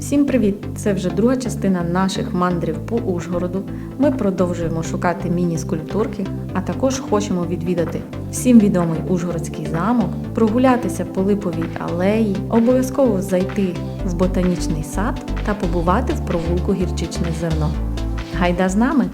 Всім привіт! Це вже друга частина наших мандрів по Ужгороду. Ми продовжуємо шукати міні-скульптурки, а також хочемо відвідати всім відомий Ужгородський замок, прогулятися по липовій алеї, обов'язково зайти в ботанічний сад та побувати в провулку Гірчичне зерно. Гайда з нами!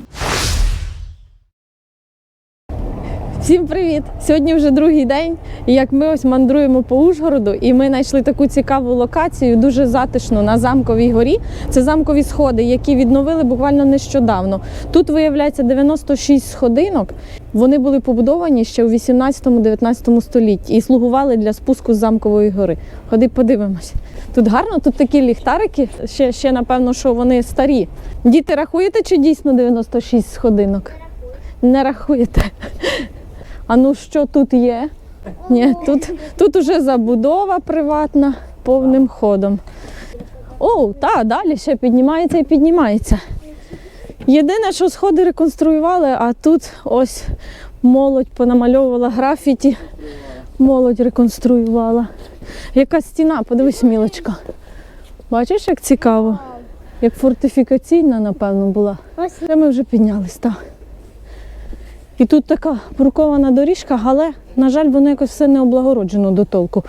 Всім привіт! Сьогодні вже другий день, і як ми ось мандруємо по Ужгороду, і ми знайшли таку цікаву локацію, дуже затишну на замковій горі. Це замкові сходи, які відновили буквально нещодавно. Тут виявляється 96 сходинок. Вони були побудовані ще у 18-19 столітті і слугували для спуску з замкової гори. Ходи, подивимось. Тут гарно, тут такі ліхтарики. Ще, ще напевно, що вони старі. Діти рахуєте, чи дійсно 96 сходинок? Не рахуєте. А ну що тут є? Ні, тут, тут уже забудова приватна повним ходом. О, та, далі ще піднімається і піднімається. Єдине, що сходи реконструювали, а тут ось молодь понамальовувала графіті, молодь реконструювала. Яка стіна, подивись, мілочка. Бачиш, як цікаво? Як фортифікаційна, напевно, була. Це ми вже піднялись, так. І тут така брукована доріжка, але, на жаль, воно якось все не облагороджено до толку.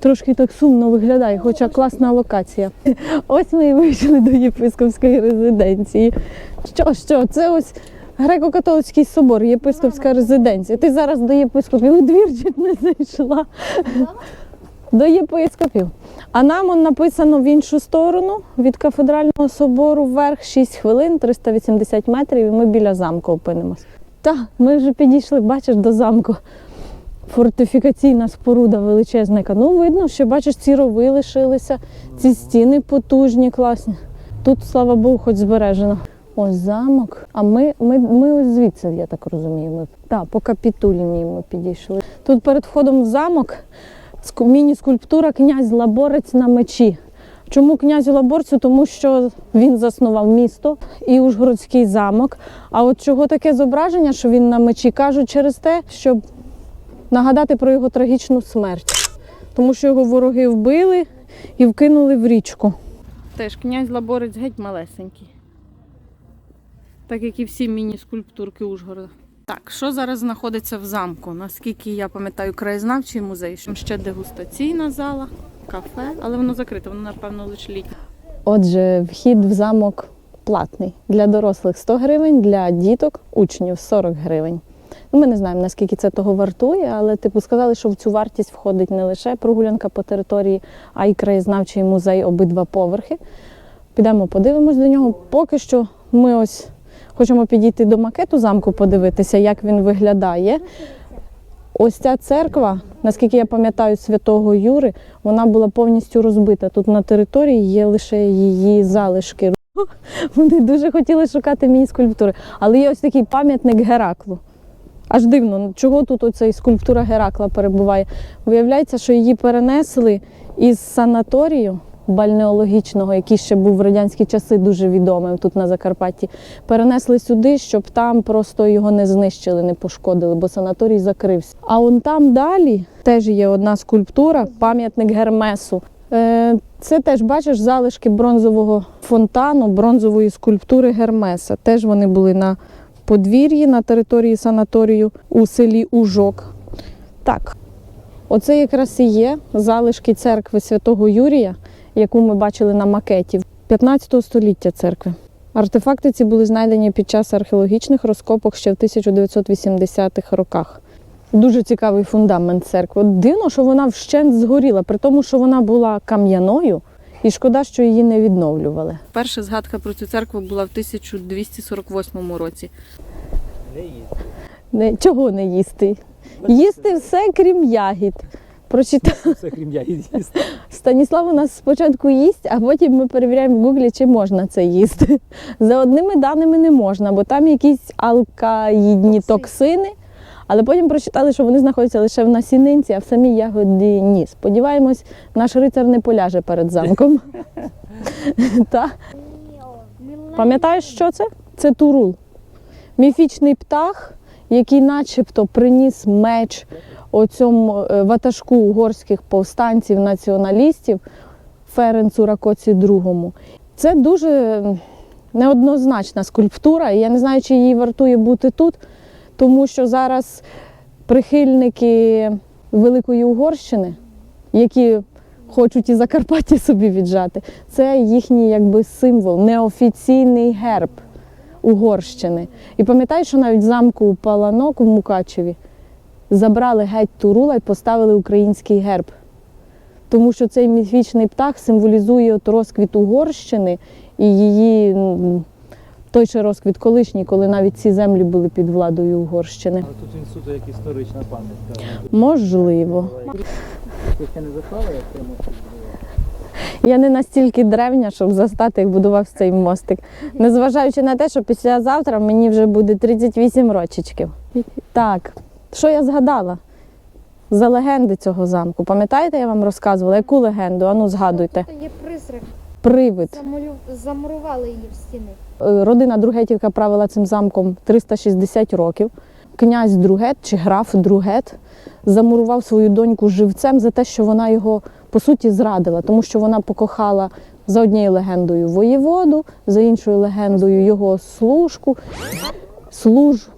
Трошки так сумно виглядає, хоча класна локація. Ось ми і вийшли до єпископської резиденції. Що, що? Це ось греко-католицький собор, єпископська резиденція. Ти зараз до єпископів у двір чуть не зайшла. До єпископів. А нам он написано в іншу сторону від кафедрального собору вверх 6 хвилин, 380 метрів, і ми біля замку опинимось. Так, ми вже підійшли, бачиш, до замку. Фортифікаційна споруда величезна. Ну, видно, що бачиш, ці рови лишилися, ці стіни потужні, класні. Тут, слава Богу, хоч збережено. Ось замок. А ми, ми, ми ось звідси, я так розумію. Ми, так, по капітулінії ми підійшли. Тут перед входом в замок міні-скульптура князь Лаборець на мечі. Чому князю Лаборцю? Тому що він заснував місто і Ужгородський замок. А от чого таке зображення, що він на мечі, кажуть через те, щоб нагадати про його трагічну смерть. Тому що його вороги вбили і вкинули в річку. Теж князь Лаборець геть малесенький. Так як і всі міні-скульптурки Ужгорода. Так, що зараз знаходиться в замку? Наскільки я пам'ятаю, краєзнавчий музей, ще дегустаційна зала, кафе, але воно закрите, воно, напевно, лише літнє. Отже, вхід в замок платний. Для дорослих 100 гривень, для діток, учнів 40 гривень. Ну, ми не знаємо, наскільки це того вартує, але типу сказали, що в цю вартість входить не лише прогулянка по території, а й краєзнавчий музей обидва поверхи. Підемо подивимось до нього. Поки що ми ось хочемо підійти до макету замку, подивитися, як він виглядає. Ось ця церква, наскільки я пам'ятаю, святого Юри, вона була повністю розбита. Тут на території є лише її залишки. Вони дуже хотіли шукати міні скульптури. Але є ось такий пам'ятник Гераклу. Аж дивно, чого тут оцей скульптура Геракла перебуває. Виявляється, що її перенесли із санаторію бальнеологічного, який ще був в радянські часи дуже відомим тут на Закарпатті. Перенесли сюди, щоб там просто його не знищили, не пошкодили, бо санаторій закрився. А он там далі теж є одна скульптура, пам'ятник Гермесу. Е, Це теж бачиш залишки бронзового фонтану, бронзової скульптури Гермеса. Теж вони були на подвір'ї на території санаторію у селі Ужок. Так, оце якраз і є залишки церкви святого Юрія, яку ми бачили на макеті 15 століття церкви. Артефакти ці були знайдені під час археологічних розкопок ще в 1980-х роках. Дуже цікавий фундамент церкви. Дивно, що вона вщент згоріла, при тому, що вона була кам'яною, і шкода, що її не відновлювали. Перша згадка про цю церкву була в 1248 році. Не, чого не їсти? Їсти все, крім ягід. Прочитав. Все крім ягід їсти. Станіслав у нас спочатку їсть, а потім ми перевіряємо в гуглі, чи можна це їсти. За одними даними не можна, бо там якісь алкаїдні токсини. Але потім прочитали, що вони знаходяться лише в насінинці, а в самій ягоді ні. Сподіваємось, наш рицар не поляже перед замком. Пам'ятаєш, що це? Це турул. Міфічний птах, який начебто приніс меч оцьому е, ватажку угорських повстанців, націоналістів Ференцу Ракоці II. Це дуже неоднозначна скульптура, я не знаю, чи їй вартує бути тут, тому що зараз прихильники Великої Угорщини, які хочуть і Закарпаття собі віджати, це їхній якби символ, неофіційний герб Угорщини. І пам'ятаєш, що навіть замку Паланок у Мукачеві забрали геть Турула і поставили український герб. Тому що цей міфічний птах символізує от розквіт Угорщини і її той ще розквіт колишній, коли навіть ці землі були під владою Угорщини. Але тут він суто як історична пам'ятка. Можливо. Ти не застала, як це мостик? Я не настільки древня, щоб застати, як будувався цей мостик. Незважаючи на те, що післязавтра мені вже буде 38 рочечків. Так, що я згадала? За легенди цього замку. Пам'ятаєте, я вам розказувала, яку легенду? Ану, згадуйте. Тут є призрак. Привид. Замурували її в стіни. Е, Родина Другетівка правила цим замком 360 років. Князь Другет чи граф Другет замурував свою доньку живцем за те, що вона його по суті зрадила, тому що вона покохала за однією легендою воєводу, за іншою легендою його служку, служ,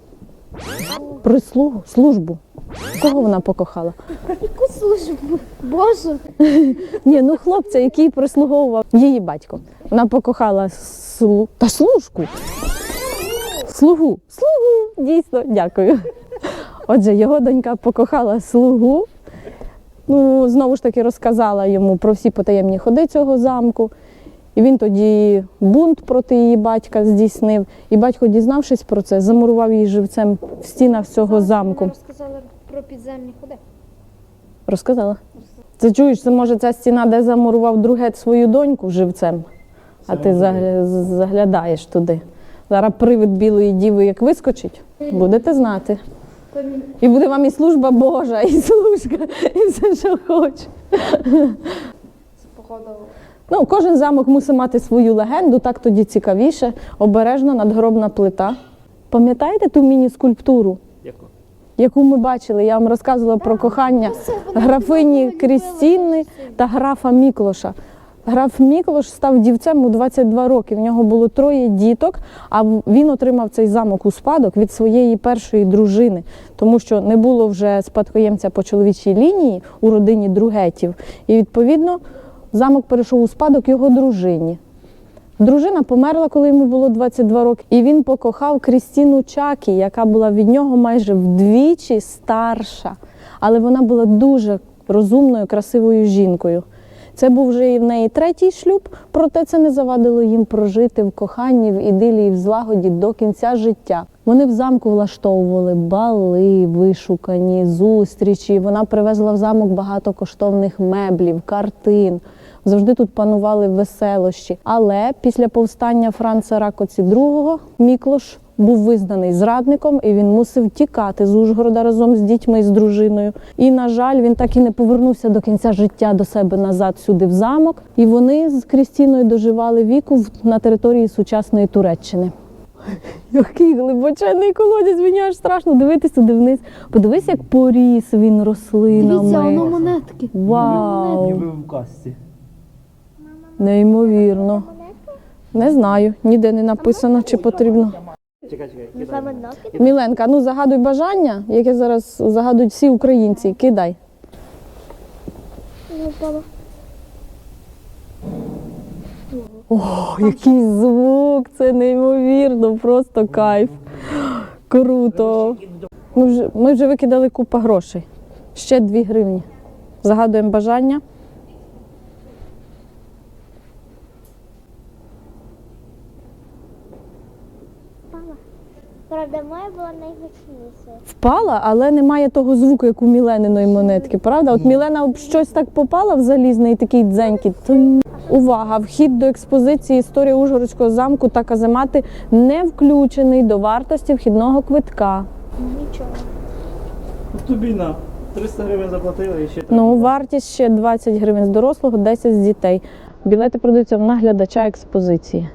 прислугу, службу. Кого вона покохала? Яку службу? Боже. Ні, ну хлопця, який прислуговував її батько. Вона покохала слу... та служку. Слугу. Слугу, дійсно, дякую. Отже, його донька покохала слугу. Ну, знову ж таки, розказала йому про всі потаємні ходи цього замку. І він тоді бунт проти її батька здійснив. І батько, дізнавшись про це, замурував її живцем в стінах цього замку. Вона розказала про підземні ходи. Розказала. Це чуєш, це може ця стіна, де замурував другет свою доньку живцем, а ти загля- заглядаєш туди. Зараз привид білої діви як вискочить, будете знати. І буде вам і служба Божа, і служка, і все, що хоче. Походу. Ну, кожен замок мусить мати свою легенду, так тоді цікавіше. Обережно надгробна плита. Пам'ятаєте ту міні-скульптуру, Яку? яку ми бачили? Я вам розказувала про кохання графині Крістіни та графа Міклоша. Граф Міклош став дівцем у 22 роки. В нього було троє діток, а він отримав цей замок у спадок від своєї першої дружини, тому що не було вже спадкоємця по чоловічій лінії у родині Другетів. І відповідно замок перейшов у спадок його дружині. Дружина померла, коли йому було 22 роки, і він покохав Крістіну Чакі, яка була від нього майже вдвічі старша. Але вона була дуже розумною, красивою жінкою. Це був вже і в неї третій шлюб, проте це не завадило їм прожити в коханні, в ідилії, в злагоді до кінця життя. Вони в замку влаштовували бали, вишукані, зустрічі. Вона привезла в замок багато коштовних меблів, картин. Завжди тут панували веселощі. Але після повстання Франца Ракоці II Міклош був визнаний зрадником, і він мусив тікати з Ужгорода разом з дітьми і з дружиною. І, на жаль, він так і не повернувся до кінця життя до себе назад сюди в замок. І вони з Крістіною доживали віку на території сучасної Туреччини. Який глибоченний колодязь, мені аж страшно дивитися туди вниз. Подивись, як поріс він рослинами. Дивіться, воно монетки. Вау! Ніби в казці. Неймовірно. Не знаю, ніде не написано, чи потрібно. Міленка, ну загадуй бажання, яке зараз загадують всі українці. Кидай. О, який звук! Це неймовірно, просто кайф. Круто. Ми вже, ми вже викидали купа грошей. Ще 2 гривні. Загадуємо бажання. Правда, моя була найгучніша. Впала, але немає того звуку, як у Мілениної монетки, правда? От Мілена об щось так попала в залізний такий дзенькіт. Увага! Вхід до експозиції історії Ужгородського замку та каземати не включений до вартості вхідного квитка. Нічого. Ну, Тобі на 300 гривень заплатили і ще Ну, вартість ще 20 гривень з дорослого, 10 з дітей. Білети продаються в наглядача експозиції.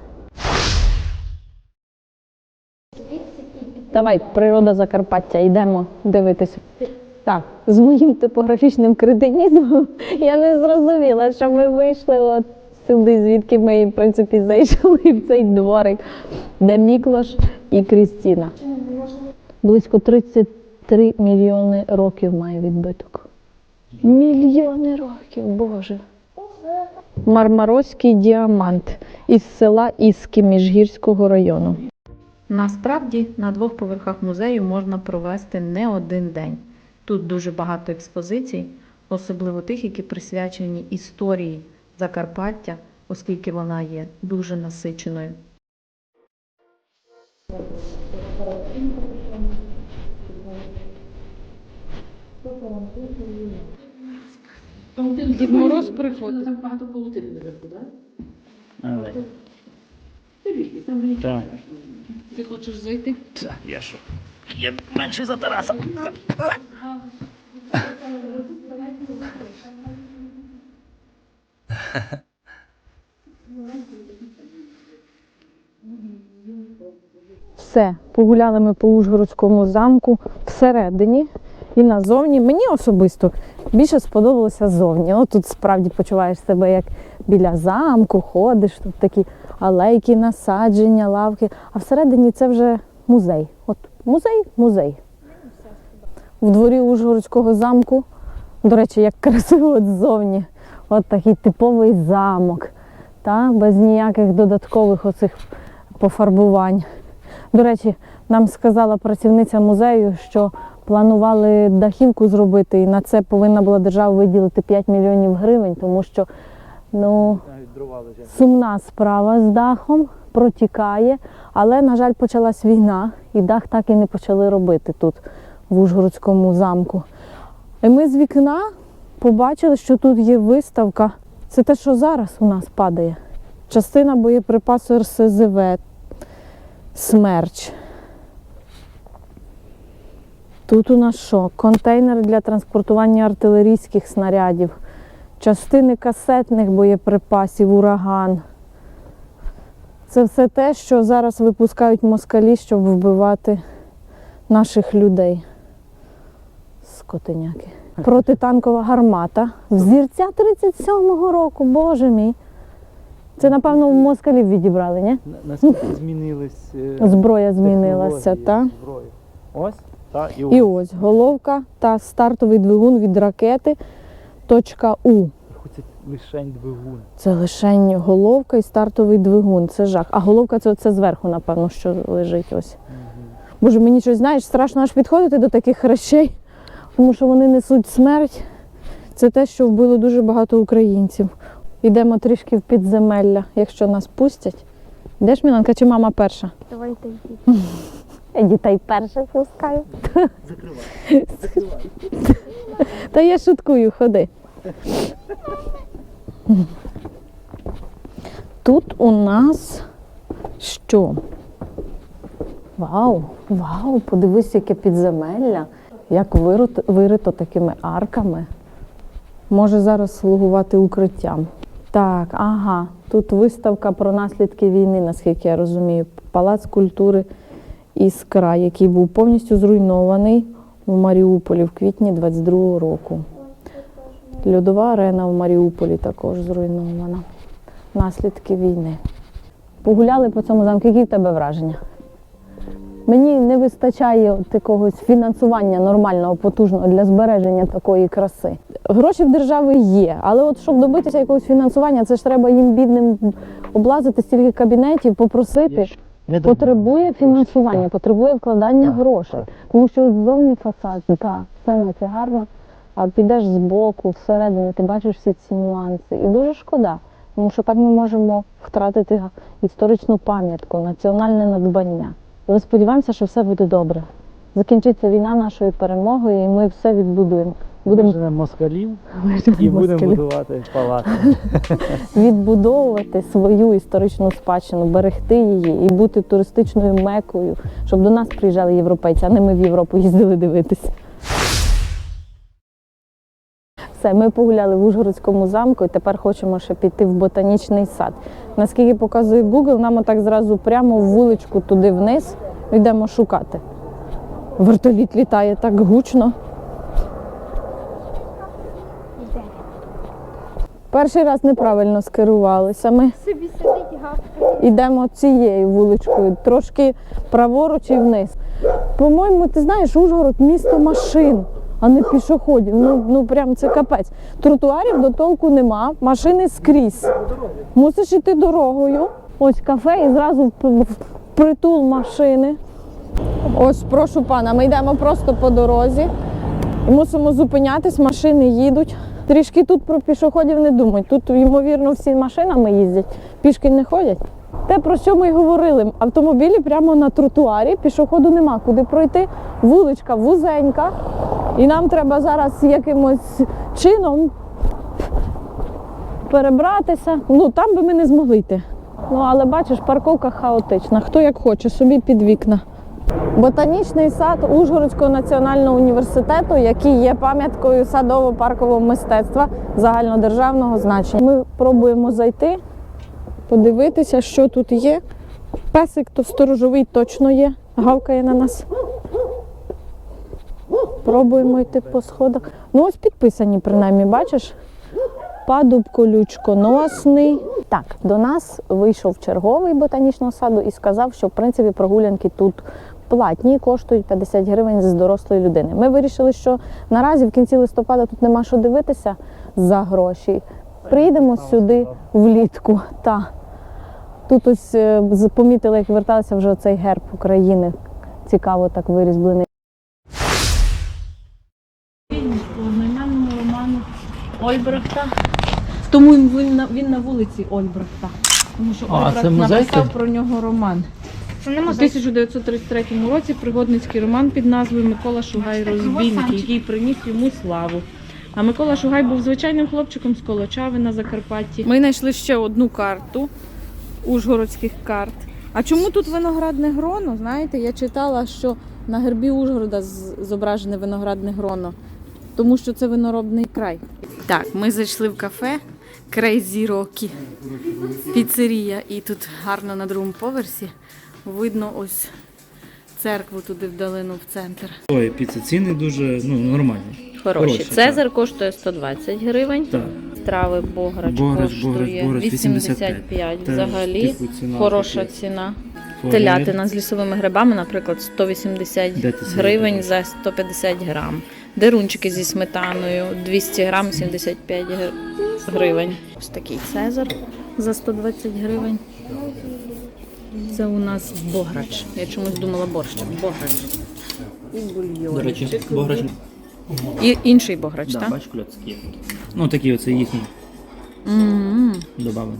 Давай, природа Закарпаття, йдемо дивитися. Так, з моїм типографічним кретинізмом я не зрозуміла, що ми вийшли от сюди, звідки ми, в принципі, зайшли в цей дворик, де Міклош і Крістіна. Близько 33 мільйони років має відбиток. Мільйони років, Боже. Мармарозький діамант із села Іски Міжгірського району. Насправді на двох поверхах музею можна провести не один день. Тут дуже багато експозицій, особливо тих, які присвячені історії Закарпаття, оскільки вона є дуже насиченою. Дід Мороз приходить. Але. Так. Ти хочеш зайти? Так, я що? Я менше за Тараса. Все, погуляли ми по Ужгородському замку всередині і назовні. Мені особисто більше сподобалося ззовні. Ну, тут справді почуваєш себе як біля замку, ходиш, тут такі алейки, насадження, лавки. А всередині це вже музей. От музей, музей. В дворі Ужгородського замку, до речі, як красиво от ззовні. От такий типовий замок, та, без ніяких додаткових оцих пофарбувань. До речі, нам сказала працівниця музею, що планували дахівку зробити, і на це повинна була держава виділити 5 мільйонів гривень, тому що ну, сумна справа з дахом, протікає, але, на жаль, почалась війна, і дах так і не почали робити тут, в Ужгородському замку. І ми з вікна побачили, що тут є виставка. Це те, що зараз у нас падає. Частина боєприпасу РСЗВ, смерч. Тут у нас що? Контейнер для транспортування артилерійських снарядів, частини касетних боєприпасів, ураган. Це все те, що зараз випускають москалі, щоб вбивати наших людей. Скотиняки. Протитанкова гармата. Взірця 37-го року, боже мій. Це, напевно, у москалів відібрали, ні? Наскільки змінились е, Зброя змінилася, так? зброї? Ось, та, і, ось. І ось головка та стартовий двигун від ракети. Точка У. Це лишень двигун. Це лишень головка і стартовий двигун. Це жах. А головка це, це зверху, напевно, що лежить ось. Боже, мені щось знаєш, страшно аж підходити до таких речей, тому що вони несуть смерть. Це те, що вбило дуже багато українців. Йдемо трішки в підземелля, якщо нас пустять. Йдеш, Міланка, чи мама перша? Давайте йдіть. Я дітей перша пускаю. Закривай. Закривай. Та я шуткую, ходи. Тут у нас що? Вау, вау, подивись, яке підземелля, як вирито, такими арками. Може зараз слугувати укриттям. Так, ага, тут виставка про наслідки війни, наскільки я розумію. Палац культури Іскра, який був повністю зруйнований в Маріуполі в квітні 22-го року. Льодова арена в Маріуполі також зруйнована. Наслідки війни. Погуляли по цьому замку. Які в тебе враження? Мені не вистачає якогось фінансування нормального, потужного для збереження такої краси. Гроші в держави є, але от щоб добитися якогось фінансування, це ж треба їм бідним облазити стільки кабінетів, попросити. Потребує фінансування, потребує вкладання грошей. Тому що зовні фасад, так, все на це гарно, а підеш збоку, всередині, ти бачиш всі ці нюанси. І дуже шкода, тому що так ми можемо втратити історичну пам'ятку, національне надбання. Але сподіваємося, що все буде добре. Закінчиться війна нашою перемогою, і ми все відбудуємо. Будемо москалів і будемо будувати палаци. відбудовувати свою історичну спадщину, берегти її і бути туристичною мекою, щоб до нас приїжджали європейці, а не ми в Європу їздили дивитися. Все, ми погуляли в Ужгородському замку і тепер хочемо ще піти в ботанічний сад. Наскільки показує Google, нам отак зразу прямо в вуличку туди вниз йдемо шукати. Вертоліт літає так гучно. Перший раз неправильно скерувалися. Ми Собі сидить гавкає. йдемо цією вуличкою, трошки праворуч і вниз. По-моєму, ти знаєш, Ужгород місто машин, а не пішоходів. Ну, ну прям це капець. Тротуарів до толку нема, машини скрізь. Мусиш іти дорогою. Ось кафе і зразу в притул машини. Ось, прошу пана, ми йдемо просто по дорозі. І мусимо зупинятись, машини їдуть. Трішки тут про пішоходів не думають. Тут, ймовірно, всі машинами їздять, пішки не ходять. Те, про що ми й говорили, автомобілі прямо на тротуарі, пішоходу нема куди пройти. Вуличка вузенька. І нам треба зараз якимось чином перебратися. Ну там би ми не змогли йти. Ну але бачиш, парковка хаотична. Хто як хоче, собі під вікна. Ботанічний сад Ужгородського національного університету, який є пам'яткою садово-паркового мистецтва загальнодержавного значення. Ми пробуємо зайти, подивитися, що тут є. Песик то сторожовий точно є, гавкає на нас. Пробуємо йти по сходах. Ну, ось підписані, принаймні, бачиш? Падуб колючконосний. Так, до нас вийшов черговий ботанічного саду і сказав, що в принципі прогулянки тут платні, коштують 50 гривень з дорослої людини. Ми вирішили, що наразі в кінці листопада тут нема що дивитися за гроші. Приїдемо сюди влітку. Та. Тут ось е, помітили, як верталися вже цей герб України. Цікаво так вирізблений. по одноіменному роману Ольбрехта. Тому він на, він на вулиці Ольбрехта. Тому що А, Ольбрехт написав про нього роман. Це не У 1933 році пригодницький роман під назвою Микола Шугай Розбійник, який приніс йому славу. А Микола Шугай був звичайним хлопчиком з Колочави на Закарпатті. Ми знайшли ще одну карту ужгородських карт. А чому тут виноградне гроно? Знаєте, я читала, що на гербі Ужгорода зображене виноградне гроно, тому що це виноробний край. Так, ми зайшли в кафе Crazy Rocky. Піцерія. І тут гарно на другому поверсі. Видно ось церкву туди вдалину в центр. Ой, піца ціни дуже ну, нормальні. Хороші. Хороші, Цезар коштує 120 гривень. Так. Страви Бограч, Бограч, коштує Бограч, Бограч 85. Теж, Взагалі типу, ціна хороша капець. ціна. Телятина з лісовими гривами, наприклад, 180 Де гривень за 150 грам. Дерунчики зі сметаною 200 грам 75 гр- гривень. Ось такий цезар за 120 гривень. Це у нас бограч. Я чомусь думала борщ. Бограч. І бульйон. До речі, бограч. І інший бограч, Да, так? бач, кльоцки є такі. Ну, такі оце їхні М-м. добавлені.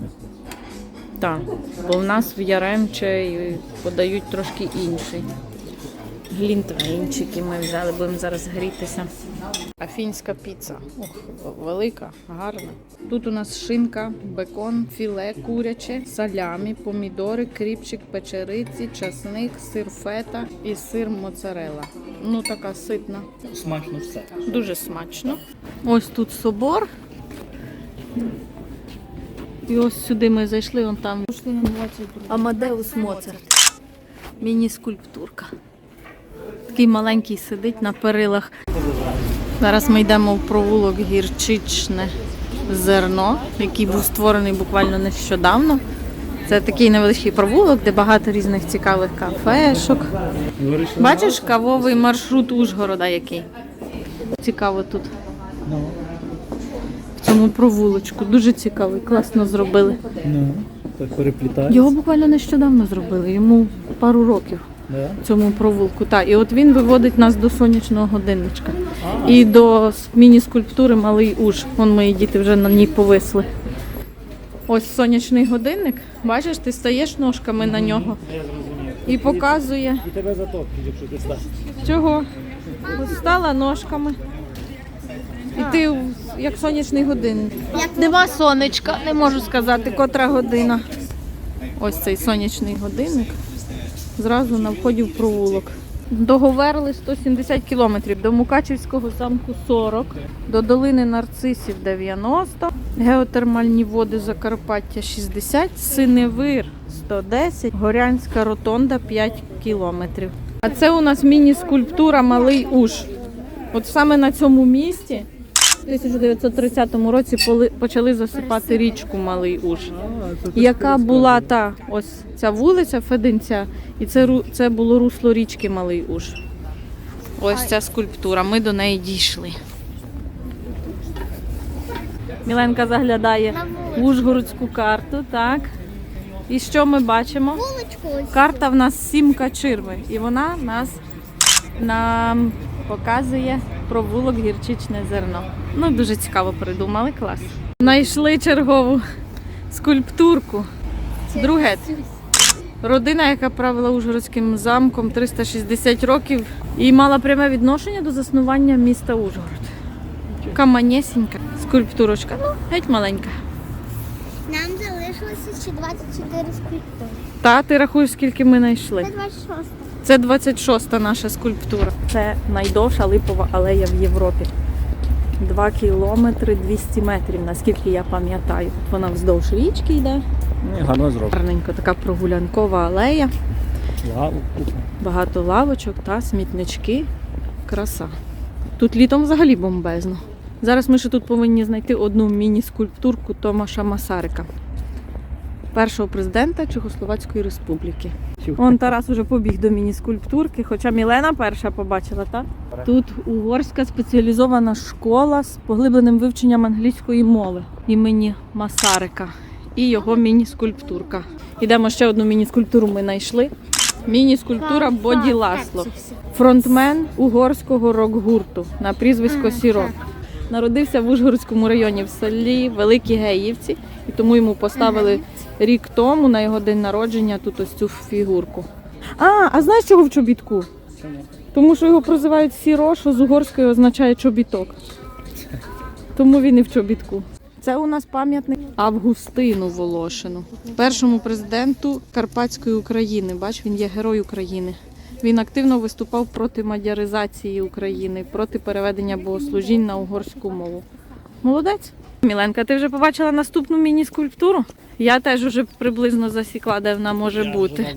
Так, бо в нас в Яремче подають трошки інший. Глінтвейнчики ми взяли, будемо зараз грітися. А фінська піца. Ох, велика, гарна. Тут у нас шинка, бекон, філе куряче, салямі, помідори, кріпчик, печериці, часник, сир фета і сир моцарела. Ну така ситна. Смачно все. Дуже смачно. Ось тут собор. І ось сюди ми зайшли, вон там Амадеус Моцарт. Міні-скульптурка. Такий маленький сидить на перилах. Зараз ми йдемо в провулок гірчичне зерно, який був створений буквально нещодавно. Це такий невеличкий провулок, де багато різних цікавих кафешок. Бачиш кавовий маршрут Ужгорода який? Цікаво тут. В цьому провулочку. Дуже цікавий, класно зробили. ну, так. Його буквально нещодавно зробили, йому пару років Да? цьому провулку. Та, і от він виводить нас до сонячного годинничка. І до міні-скульптури Малий Уж. Вон мої діти вже на ній повисли. Ось сонячний годинник. Бачиш, ти стаєш ножками на нього Я і показує. І тебе затоплять, якщо ти став. Чого? Стала ножками. І ти як сонячний годинник. Нема сонечка, не можу сказати, котра година. Ось цей сонячний годинник. Зразу на вході в провулок. До Говерли 170 кілометрів, до Мукачівського замку 40, до долини Нарцисів 90, геотермальні води Закарпаття 60, Синевир 110, Горянська ротонда 5 кілометрів. А це у нас міні-скульптура Малий Уж. От саме на цьому місці 1930 році почали засипати річку Малий Уж. Яка була та ось ця вулиця Феденця, і це це було русло річки Малий Уж. Ось ця скульптура. Ми до неї дійшли. Міленка заглядає в Ужгородську карту, так. І що ми бачимо? Карта в нас сімка чирми, і вона нас нам показує провулок гірчичне зерно. Ну, дуже цікаво придумали, клас. Знайшли чергову скульптурку. Друге. Родина, яка правила Ужгородським замком 360 років і мала пряме відношення до заснування міста Ужгород. Каманєсінька скульптурочка. Ну, геть маленька. Нам залишилося ще 24 скульптури. Та ти рахуєш, скільки ми знайшли? Це 26. Це 26-та наша скульптура. Це найдовша липова алея в Європі. 2 кілометри 200 метрів, наскільки я пам'ятаю. Вона вздовж річки йде. Ну, гарно зроблено. Гарненько така прогулянкова алея, Лаву, купа. багато лавочок та смітнички. Краса. Тут літом взагалі бомбезно. Зараз ми ще тут повинні знайти одну міні-скульптурку Томаша Масарика, першого президента Чехословацької республіки. Вон Тарас уже побіг до міні-скульптурки, хоча Мілена перша побачила, так? Тут угорська спеціалізована школа з поглибленим вивченням англійської мови імені Масарика і його міні-скульптурка. Ідемо ще одну міні-скульптуру ми знайшли. Міні-скульптура Боді Ласло, фронтмен угорського рок-гурту на прізвисько Сірок. Народився в Ужгородському районі в селі Великі Геївці, і тому йому поставили рік тому на його день народження тут ось цю фігурку. А, а знаєш чого в чобітку? Тому що його прозивають сіро, що з угорської означає чобіток. Тому він і в чобітку. Це у нас пам'ятник Августину Волошину, першому президенту Карпатської України. Бач, він є герой України. Він активно виступав проти мадяризації України, проти переведення богослужінь на угорську мову. Молодець. Міленка, ти вже побачила наступну міні-скульптуру? Я теж уже приблизно засікла, де вона може бути.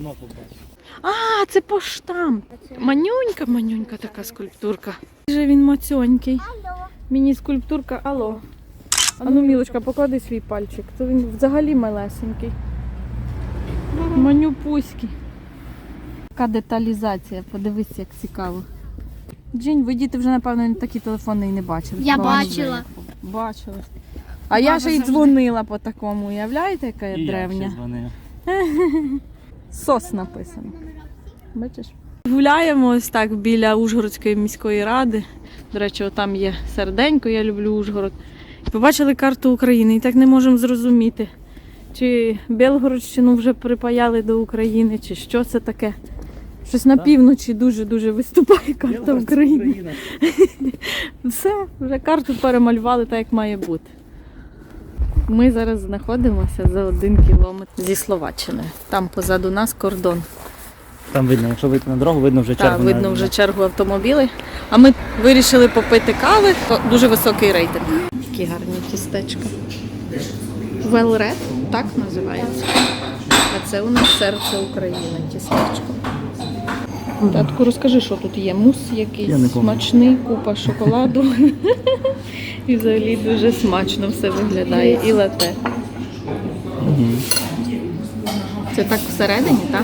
А, це поштамп. Манюнька, манюнька така скульптурка. Вже він мацьонький. Міні-скульптурка, алло. А ну, Мілочка, поклади свій пальчик. То він взагалі малесенький. Манюпуський. Така деталізація, подивись, як цікаво. Джинь, ви діти вже, напевно, такі телефони і не бачили. Я Бо бачила. Бачили. А я ще й дзвонила по такому, уявляєте, яка я древня? Сос написано. Бачиш? Гуляємо ось так біля Ужгородської міської ради. До речі, там є серденько, я люблю Ужгород. І побачили карту України і так не можемо зрозуміти, чи Білгородщину вже припаяли до України, чи що це таке. Щось на півночі дуже-дуже виступає карта України. Все, вже карту перемалювали так, як має бути. Ми зараз знаходимося за один кілометр зі Словаччиною. Там позаду нас кордон. Там видно, якщо вийти на дорогу, видно вже Так, чергу. видно на- вже чергу автомобілів. А ми вирішили попити кави. То Дуже високий рейтинг. Такі гарні тістечка. Well Red, так називається. А це у нас серце України тістечко. Татку, розкажи, що тут є. Мус якийсь смачний, купа шоколаду. І взагалі дуже смачно все виглядає. І лате. Це так всередині, так?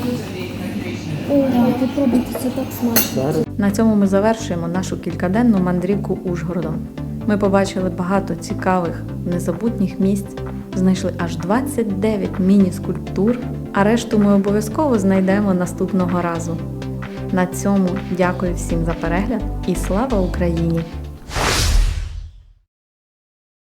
Попробуйте, це так смачно. На цьому ми завершуємо нашу кількаденну мандрівку Ужгородом. Ми побачили багато цікавих, незабутніх місць, знайшли аж 29 міні-скульптур, а решту ми обов'язково знайдемо наступного разу. На цьому дякую всім за перегляд і слава Україні!